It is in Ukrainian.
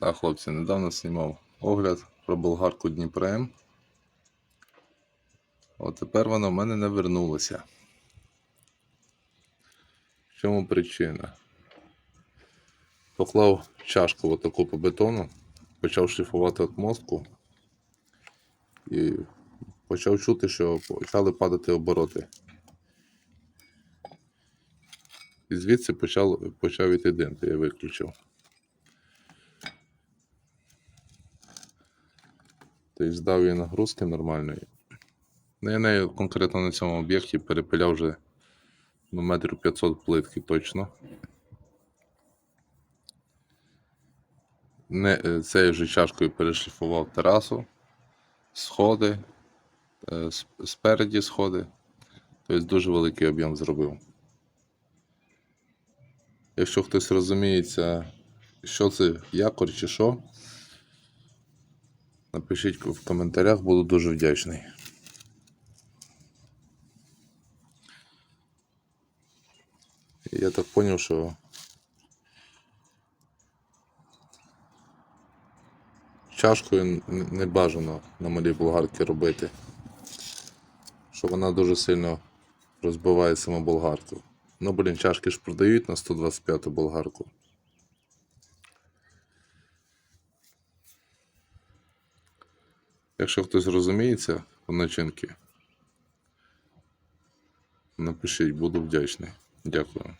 Так, хлопці, недавно знімав огляд про болгарку Дніпрем. От тепер вона в мене не вернулася. В чому причина? Поклав чашку отаку по бетону, почав шліфувати отмостку і почав чути, що почали падати обороти. І звідси почав, почав іти дим, то я виключив. Тобто здав її нагрузки нормальної. Ну, я нею конкретно на цьому об'єкті перепиляв вже ну, метрів 500 плитки точно. Не, е, цією же чашкою перешліфував терасу, сходи, е, спереді сходи. Тобто дуже великий об'єм зробив. Якщо хтось розуміється, що це якор чи що, напишіть в коментарях, буду дуже вдячний. Я так зрозумів, що чашкою не бажано на малій болгарці робити, що вона дуже сильно розбиває саму болгарку. Ну, блін, чашки ж продають на 125 болгарку. Якщо хтось розуміється по начинки, напишіть, буду вдячний. Дякую.